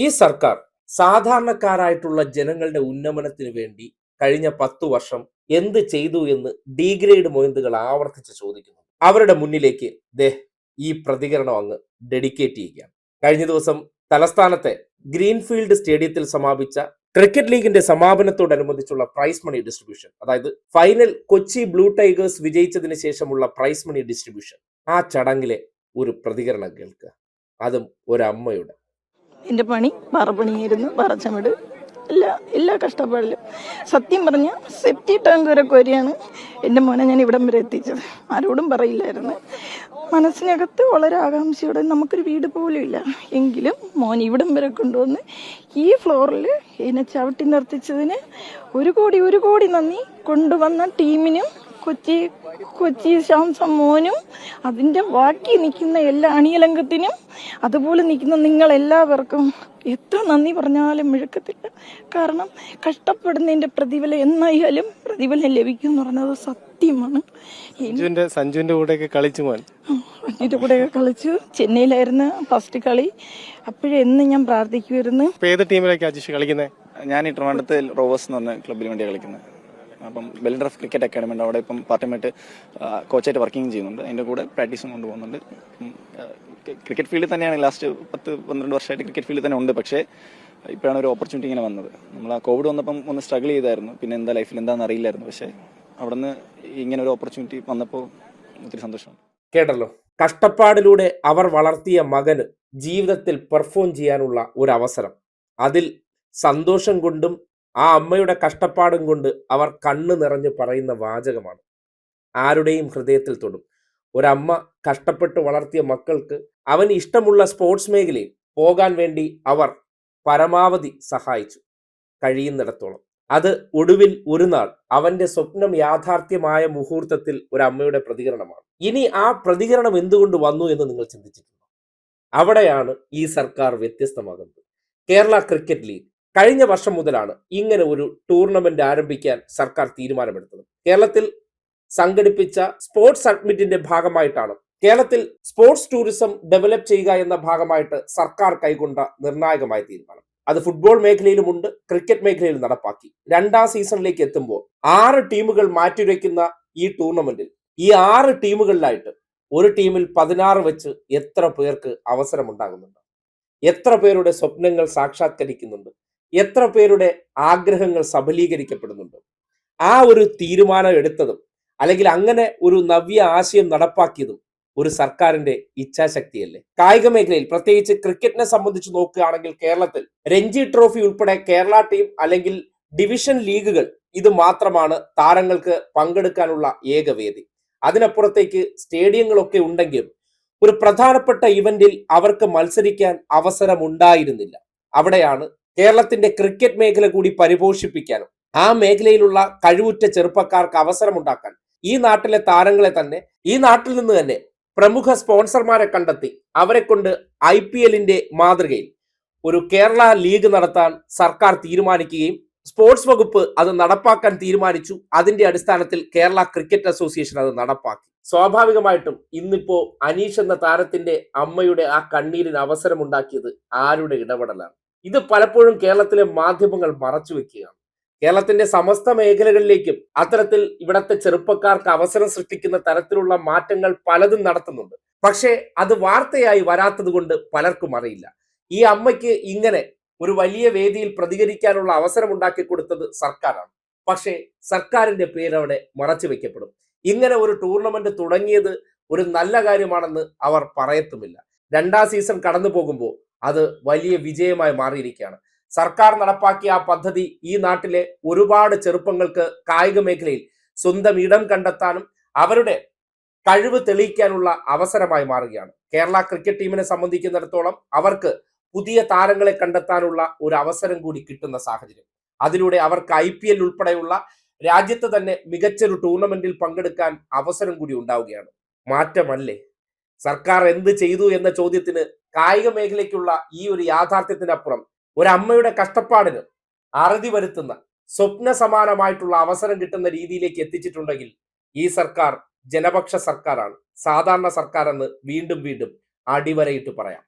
ഈ സർക്കാർ സാധാരണക്കാരായിട്ടുള്ള ജനങ്ങളുടെ ഉന്നമനത്തിന് വേണ്ടി കഴിഞ്ഞ പത്തു വർഷം എന്ത് ചെയ്തു എന്ന് ഡിഗ്രേഡ് മൊയന്തുകൾ ആവർത്തിച്ച് ചോദിക്കുന്നു. അവരുടെ മുന്നിലേക്ക് ദേ ഈ പ്രതികരണം അങ്ങ് ഡെഡിക്കേറ്റ് ചെയ്യുകയാണ്. കഴിഞ്ഞ ദിവസം തലസ്ഥാനത്തെ ഗ്രീൻഫീൽഡ് സ്റ്റേഡിയത്തിൽ സമാപിച്ച ക്രിക്കറ്റ് ലീഗിന്റെ സമാപനത്തോടനുബന്ധിച്ചുള്ള പ്രൈസ് മണി ഡിസ്ട്രിബ്യൂഷൻ അതായത് ഫൈനൽ കൊച്ചി ബ്ലൂ ടൈഗേഴ്സ് വിജയിച്ചതിന് ശേഷമുള്ള പ്രൈസ് മണി ഡിസ്ട്രിബ്യൂഷൻ ആ ചടങ്ങിലെ ഒരു പ്രതികരണം കേൾക്കുക. അതും ഒരമ്മയുടെ എന്റെ പണി പറപ്പണിയായിരുന്നു പറച്ചമിട് എല്ലാ എല്ലാ കഷ്ടപ്പാടിലും. സത്യം പറഞ്ഞ സെപ്റ്റി ടാങ്ക് വരെ കോരിയാണ് എന്റെ മോനെ ഞാൻ ഇവിടം വരെ എത്തിച്ചത്. ആരോടും പറയില്ലായിരുന്നു. മനസ്സിനകത്ത് വളരെ ആകാംക്ഷയോടെ നമുക്കൊരു വീട് പോലും ഇല്ല. എങ്കിലും മോൻ ഇവിടം വരെ കൊണ്ടുവന്ന് ഈ ഫ്ലോറിൽ എന്നെ ചവിട്ടി നിർത്തിച്ചതിന് ഒരു കോടി ഒരു കോടി നന്ദി. കൊണ്ടുവന്ന ടീമിനും കൊച്ചി കൊച്ചി ശാംസം മോനും അതിന്റെ ബാക്കി നിൽക്കുന്ന എല്ലാ അണിയലംഗത്തിനും അതുപോലെ നിൽക്കുന്ന നിങ്ങൾ എല്ലാവർക്കും എത്ര നന്ദി പറഞ്ഞാലും മിഴക്കത്തില്ല. കാരണം കഷ്ടപ്പെടുന്നതിന്റെ പ്രതിഫലം എന്നായാലും പ്രതിഫലം ലഭിക്കും എന്ന് പറഞ്ഞത് സത്യമാണ്. സഞ്ജുവിന്റെ സഞ്ജുവിന്റെ കൂടെയൊക്കെ കളിച്ചു മോൻ. ഇതിന്റെ കൂടെയൊക്കെ കളിച്ചു. ചെന്നൈയിലായിരുന്നു ഫസ്റ്റ് കളി. അപ്പോഴെന്ന് ഞാൻ പ്രാർത്ഥിക്കുമായിരുന്നു ഏത് ടീമിലേക്ക് അജിഷ് കളിക്കുന്നത് ഞാൻ ഈ ട്രിവാൻഡ്രത്ത് റോവേഴ്സ് എന്ന് പറഞ്ഞ ക്ലബിന് വേണ്ടിയാണ് കളിക്കുന്നത് അപ്പം ബെൽഡ്രഫ് ക്രിക്കറ്റ് അക്കാഡമി ഉണ്ട്. അവിടെ ഇപ്പം പാർട്ട് ആയിട്ട് കോച്ചായിട്ട് വർക്കിംഗ് ചെയ്യുന്നുണ്ട്. അതിന്റെ കൂടെ പ്രാക്ടീസും കൊണ്ടുപോകുന്നുണ്ട്. ക്രിക്കറ്റ് ഫീൽഡിൽ തന്നെയാണ് ലാസ്റ്റ് പത്ത് പന്ത്രണ്ട് വർഷമായിട്ട് ക്രിക്കറ്റ് ഫീൽഡിൽ തന്നെ ഉണ്ട്. പക്ഷേ ഇപ്പോഴാണ് ഒരു ഓപ്പർച്യൂണിറ്റി ഇങ്ങനെ വന്നത്. നമ്മൾ ആ കോവിഡ് വന്നപ്പം ഒന്ന് സ്ട്രഗിൾ ചെയ്തായിരുന്നു. പിന്നെ എന്താ ലൈഫിൽ എന്താണെന്ന് അറിയില്ലായിരുന്നു. പക്ഷേ അവിടുന്ന് ഇങ്ങനെ ഒരു ഓപ്പർച്യൂണിറ്റി വന്നപ്പോൾ ഒത്തിരി സന്തോഷമാണ് കേട്ടല്ലോ. കഷ്ടപ്പാടിലൂടെ അവർ വളർത്തിയ മകന് ജീവിതത്തിൽ പെർഫോം ചെയ്യാനുള്ള ഒരു അവസരം. അതിൽ സന്തോഷം കൊണ്ടും ആ അമ്മയുടെ കഷ്ടപ്പാടും കൊണ്ട് അവർ കണ്ണു നിറഞ്ഞു പറയുന്ന വാചകമാണ്. ആരുടെയും ഹൃദയത്തിൽ തൊടും. ഒരമ്മ കഷ്ടപ്പെട്ട് വളർത്തിയ മക്കൾക്ക് അവന് ഇഷ്ടമുള്ള സ്പോർട്സ് മേഖലയിൽ പോകാൻ വേണ്ടി അവർ പരമാവധി സഹായിച്ചു. കഴിയുന്നിടത്തോളം. അത് ഒടുവിൽ ഒരു നാൾ അവന്റെ സ്വപ്നം യാഥാർത്ഥ്യമായ മുഹൂർത്തത്തിൽ ഒരു അമ്മയുടെ പ്രതികരണമാണ്. ഇനി ആ പ്രതികരണം എന്തുകൊണ്ട് വന്നു എന്ന് നിങ്ങൾ ചിന്തിച്ചിട്ടുണ്ടോ? അവിടെയാണ് ഈ സർക്കാർ വ്യത്യസ്തമാകുന്നത്. കേരള ക്രിക്കറ്റ് ലീഗ് കഴിഞ്ഞ വർഷം മുതലാണ് ഇങ്ങനെ ഒരു ടൂർണമെന്റ് ആരംഭിക്കാൻ സർക്കാർ തീരുമാനമെടുത്തത്. കേരളത്തിൽ സംഘടിപ്പിച്ച സ്പോർട്സ് അഡ്മിറ്റിന്റെ ഭാഗമായിട്ടാണ്. കേരളത്തിൽ സ്പോർട്സ് ടൂറിസം ഡെവലപ്പ് ചെയ്യുക എന്ന ഭാഗമായിട്ട് സർക്കാർ കൈകൊണ്ട നിർണായകമായ തീരുമാനം. അത് ഫുട്ബോൾ മേഖലയിലുമുണ്ട് ക്രിക്കറ്റ് മേഖലയിലും നടപ്പാക്കി. രണ്ടാം സീസണിലേക്ക് എത്തുമ്പോൾ ആറ് ടീമുകൾ മാറ്റിവെക്കുന്ന ഈ ടൂർണമെന്റിൽ ഈ ആറ് ടീമുകളിലായിട്ട് ഒരു ടീമിൽ പതിനാറ് വെച്ച് എത്ര പേർക്ക് അവസരമുണ്ടാകുന്നുണ്ട്? എത്ര പേരുടെ സ്വപ്നങ്ങൾ സാക്ഷാത്കരിക്കുന്നുണ്ട്? എത്ര പേരുടെ ആഗ്രഹങ്ങൾ സബലീകരിക്കപ്പെടുന്നുണ്ട്? ആ ഒരു തീരുമാനം എടുത്തതും അല്ലെങ്കിൽ അങ്ങനെ ഒരു നവ്യ ആശയം നടപ്പാക്കിയതും ഒരു സർക്കാരിന്റെ ഇച്ഛാശക്തിയല്ലേ? കായിക മേഖലയിൽ പ്രത്യേകിച്ച് ക്രിക്കറ്റിനെ സംബന്ധിച്ച് നോക്കുകയാണെങ്കിൽ കേരളത്തിൽ രഞ്ജി ട്രോഫി ഉൾപ്പെടെ കേരള ടീം അല്ലെങ്കിൽ ഡിവിഷൻ ലീഗുകൾ ഇത് മാത്രമാണ് താരങ്ങൾക്ക് പങ്കെടുക്കാനുള്ള ഏകവേദി. അതിനപ്പുറത്തേക്ക് സ്റ്റേഡിയങ്ങളൊക്കെ ഉണ്ടെങ്കിലും ഒരു പ്രധാനപ്പെട്ട ഇവന്റിൽ അവർക്ക് മത്സരിക്കാൻ അവസരമുണ്ടായിരുന്നില്ല. അവിടെയാണ് കേരളത്തിന്റെ ക്രിക്കറ്റ് മേഖല കൂടി പരിപോഷിപ്പിക്കാനും ആ മേഖലയിലുള്ള കഴിവുറ്റ ചെറുപ്പക്കാർക്ക് അവസരമുണ്ടാക്കാൻ ഈ നാട്ടിലെ താരങ്ങളെ തന്നെ ഈ നാട്ടിൽ നിന്ന് തന്നെ പ്രമുഖ സ്പോൺസർമാരെ കണ്ടെത്തി അവരെ കൊണ്ട് ഐ പി എല്ലിന്റെ മാതൃകയിൽ ഒരു കേരള ലീഗ് നടത്താൻ സർക്കാർ തീരുമാനിക്കുകയും സ്പോർട്സ് വകുപ്പ് അത് നടപ്പാക്കാൻ തീരുമാനിച്ചു അതിന്റെ അടിസ്ഥാനത്തിൽ കേരള ക്രിക്കറ്റ് അസോസിയേഷൻ അത് നടപ്പാക്കി. സ്വാഭാവികമായിട്ടും ഇന്നിപ്പോ അനീഷ് എന്ന താരത്തിന്റെ അമ്മയുടെ ആ കണ്ണീരിന് അവസരമുണ്ടാക്കിയത് ആരുടെ ഇടപെടലാണ്? ഇത് പലപ്പോഴും കേരളത്തിലെ മാധ്യമങ്ങൾ മറച്ചു വെക്കുകയാണ്. കേരളത്തിന്റെ സമസ്ത മേഖലകളിലേക്കും അത്തരത്തിൽ ഇവിടത്തെ ചെറുപ്പക്കാർക്ക് അവസരം സൃഷ്ടിക്കുന്ന തരത്തിലുള്ള മാറ്റങ്ങൾ പലതും നടത്തുന്നുണ്ട്. പക്ഷേ അത് വാർത്തയായി വരാത്തത് കൊണ്ട് പലർക്കും അറിയില്ല. ഈ അമ്മയ്ക്ക് ഇങ്ങനെ ഒരു വലിയ വേദിയിൽ പ്രതികരിക്കാനുള്ള അവസരം ഉണ്ടാക്കി കൊടുത്തത് സർക്കാരാണ്. പക്ഷേ സർക്കാരിന്റെ പേരവിടെ മറച്ചു വെക്കപ്പെടും. ഇങ്ങനെ ഒരു ടൂർണമെന്റ് തുടങ്ങിയത് ഒരു നല്ല കാര്യമാണെന്ന് അവർ പറയത്തുമില്ല. രണ്ടാം സീസൺ കടന്നു പോകുമ്പോൾ അത് വലിയ വിജയമായി മാറിയിരിക്കുകയാണ്. സർക്കാർ നടപ്പാക്കിയ ആ പദ്ധതി ഈ നാട്ടിലെ ഒരുപാട് ചെറുപ്പങ്ങൾക്ക് കായിക മേഖലയിൽ സ്വന്തം ഇടം കണ്ടെത്താനും അവരുടെ കഴിവ് തെളിയിക്കാനുള്ള അവസരമായി മാറുകയാണ്. കേരള ക്രിക്കറ്റ് ടീമിനെ സംബന്ധിക്കുന്നിടത്തോളം അവർക്ക് പുതിയ താരങ്ങളെ കണ്ടെത്താനുള്ള ഒരു അവസരം കൂടി കിട്ടുന്ന സാഹചര്യം. അതിലൂടെ അവർക്ക് ഐ പി എൽ ഉൾപ്പെടെയുള്ള രാജ്യത്ത് തന്നെ മികച്ചൊരു ടൂർണമെന്റിൽ പങ്കെടുക്കാൻ അവസരം കൂടി ഉണ്ടാവുകയാണ്. മാറ്റമല്ലേ? സർക്കാർ എന്ത് ചെയ്തു എന്ന ചോദ്യത്തിന് കായിക മേഖലയ്ക്കുള്ള ഈ ഒരു യാഥാർത്ഥ്യത്തിനപ്പുറം ഒരു അമ്മയുടെ കഷ്ടപ്പാടിന് അറുതി വരുത്തുന്ന സ്വപ്ന സമാനമായിട്ടുള്ള അവസരം കിട്ടുന്ന രീതിയിലേക്ക് എത്തിച്ചിട്ടുണ്ടെങ്കിൽ ഈ സർക്കാർ ജനപക്ഷ സർക്കാരാണ്. സാധാരണ സർക്കാർ എന്ന് വീണ്ടും വീണ്ടും അടിവരയിട്ട് പറയാം.